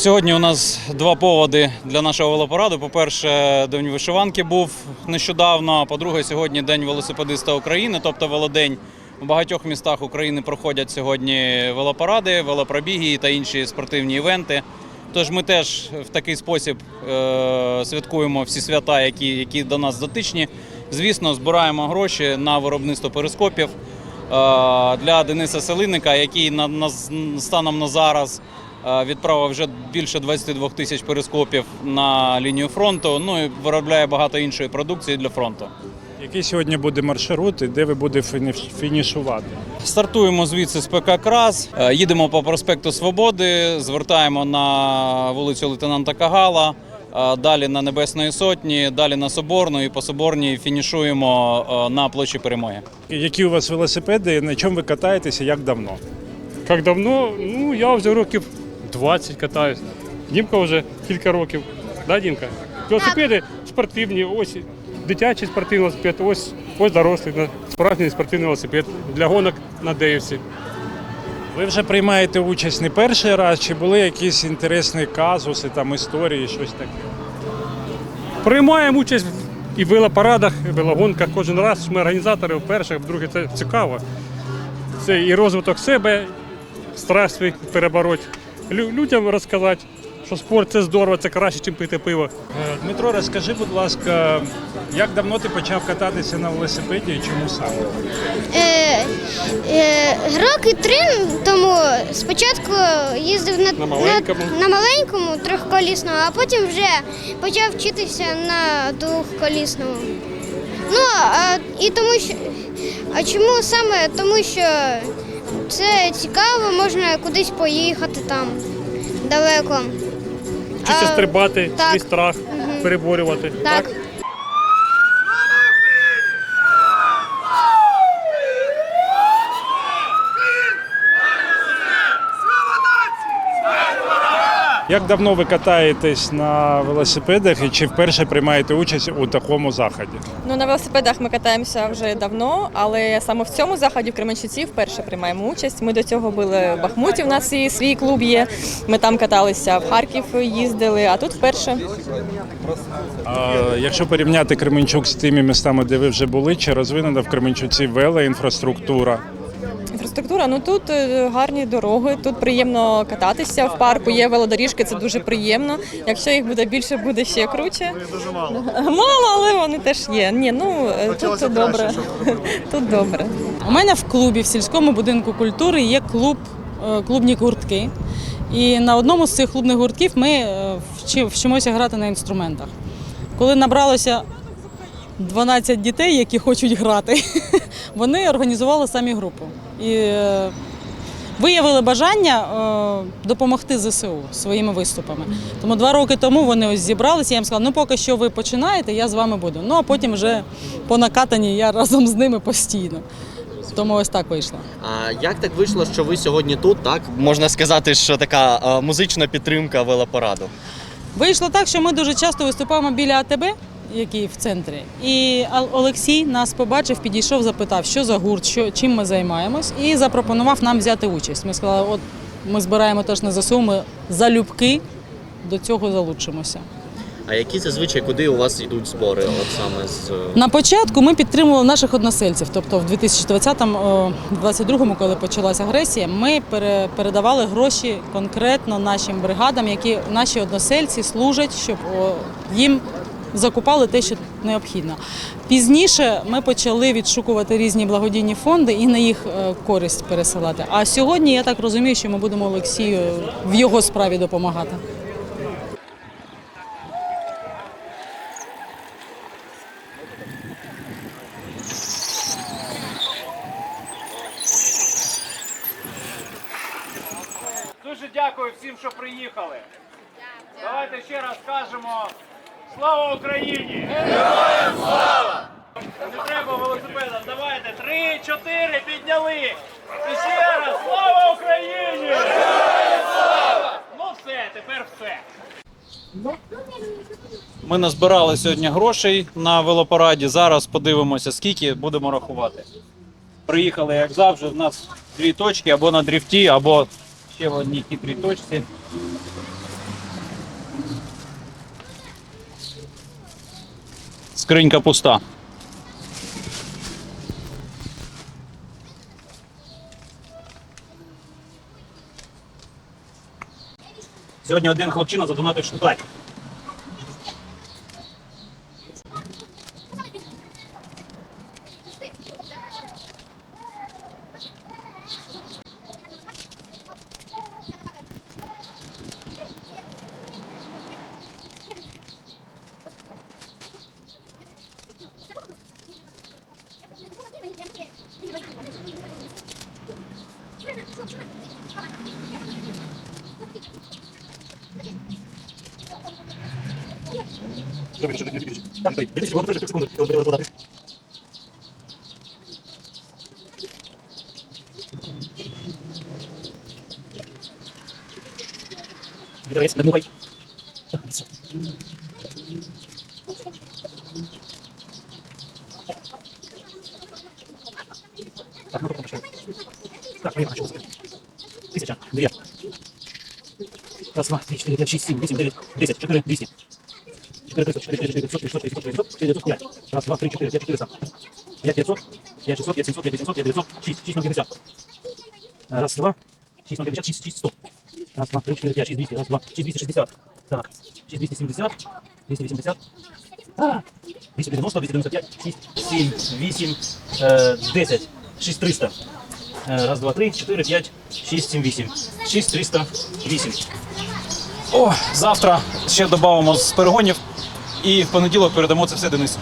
Сьогодні у нас два поводи для нашого велопараду. По-перше, День вишиванки був нещодавно. А по-друге, сьогодні День велосипедиста України, тобто велодень. У багатьох містах України проходять сьогодні велопаради, велопробіги та інші спортивні івенти. Тож ми теж в такий спосіб е- святкуємо всі свята, які, які до нас дотичні. Звісно, збираємо гроші на виробництво перископів е- для Дениса Селинника, який на, на, станом на зараз відправив вже більше 22 тисяч перископів на лінію фронту. Ну і виробляє багато іншої продукції для фронту. Який сьогодні буде маршрут і де ви будете фіні- фінішувати? Стартуємо звідси з ПК Крас, е, їдемо по проспекту Свободи, звертаємо на вулицю лейтенанта Кагала, е, далі на Небесної Сотні, далі на Соборну і по Соборній фінішуємо е, на площі Перемоги. Які у вас велосипеди, на чому ви катаєтеся, як давно? Як давно? Ну, я вже років 20 катаюсь. Дімка вже кілька років. Да, Дімка? Велосипеди спортивні, ось дитячий спортивний велосипед, ось, ось дорослий, справжній спортивний велосипед для гонок на Деївці. Ви вже приймаєте участь не перший раз, чи були якісь інтересні казуси, там історії, щось таке? Приймаємо участь і в велопарадах, і в велогонках кожен раз. Ми організатори вперше, вдруге це цікаво. Це і розвиток себе, страх свій перебороть. Лю- Людям розказати, що спорт це здорово, це краще, ніж пити пиво. Е, Дмитро, розкажи, будь ласка, як давно ти почав кататися на велосипеді і чому саме? Е, е, роки три тому спочатку їздив на, На маленькому. на, на маленькому трьохколісному, а потім вже почав вчитися на двохколісному. Ну, а, і тому що. А чому саме? Тому що це цікаво, можна кудись поїхати там далеко. Вчитися стрибати, так. свій страх переборювати. Так. Як давно ви катаєтесь на велосипедах і чи вперше приймаєте участь у такому заході? Ну, на велосипедах ми катаємося вже давно, але саме в цьому заході в Кременчуці вперше приймаємо участь. Ми до цього були в Бахмуті, у нас і свій клуб є. Ми там каталися, в Харків їздили, а тут вперше. А, якщо порівняти Кременчук з тими містами, де ви вже були, чи розвинена в Кременчуці велоінфраструктура? Інфраструктура, ну тут е, гарні дороги, тут приємно кататися в парку, є велодоріжки, це дуже приємно. Якщо їх буде більше, буде ще круче. Дуже мало. Мало, але вони теж є. Ні, ну е, тут добре. Тут добре. У мене в клубі в сільському будинку культури є клуб, е, клубні гуртки. І на одному з цих клубних гуртків ми вчимося грати на інструментах. Коли набралося 12 дітей, які хочуть грати, вони організували самі групу. І е, виявили бажання е, допомогти ЗСУ своїми виступами. Тому два роки тому вони ось зібралися. Я їм сказала, ну поки що ви починаєте, я з вами буду. Ну а потім вже по накатанні я разом з ними постійно. Тому ось так вийшло. А як так вийшло, що ви сьогодні тут? Так можна сказати, що така е, музична підтримка велопараду. Вийшло так, що ми дуже часто виступаємо біля АТБ, який в центрі. І Олексій нас побачив, підійшов, запитав, що за гурт, що, чим ми займаємось, і запропонував нам взяти участь. Ми сказали, от ми збираємо теж на ЗСУ, ми залюбки до цього залучимося. А які зазвичай куди у вас йдуть збори? От саме з е, На початку ми підтримували наших односельців. Тобто в 2020-2022, коли почалася агресія, ми пере- передавали гроші конкретно нашим бригадам, які наші односельці служать, щоб їм закупали те, що необхідно. Пізніше ми почали відшукувати різні благодійні фонди і на їх е, користь пересилати. А сьогодні я так розумію, що ми будемо Олексію в його справі допомагати. Дуже дякую всім, що приїхали. Давайте ще раз скажемо Слава Україні! Героям слава! Не треба велосипедом. Давайте три, чотири підняли. І ще раз слава Україні! Героям слава! Ну все, тепер все. Ми назбирали сьогодні грошей на велопараді. Зараз подивимося, скільки будемо рахувати. Приїхали, як завжди, в нас дві точки або на дріфті, або ще в одній хитрій точці. Скринька пуста. Сьогодні один хлопчина задонатив штуклай. Тысяча, две. Раз, два, три, четыре, пять, шесть, семь, восемь, девять, десять, четыре, двести. Четыре, триста, четыре, четыре, пятьсот, пятьсот, пятьсот, пятьсот, четыре, девятьсот, пять. Раз, два, три, четыре, пять, четыреста. Пять, пятьсот, пять, шестьсот, пять, семьсот, пять, восемьсот, пять, девятьсот, шесть, шесть, ноль, пятьдесят. Раз, два, шесть, ноль, пятьдесят, шесть, шесть, сто. Раз, два, три, четыре, пять, шесть, двести, раз, два, шесть, двести шестьдесят. Так, шесть, двести семьдесят, двести восемьдесят. А, 290, 295, 6, 7, 8, э, 10, 6, 300. Э, Раз, два, три, чотири, п'ять, шість, сім, вісім. Шість, триста, вісім. О, завтра ще додамо з перегонів і в понеділок передамо це все Денису.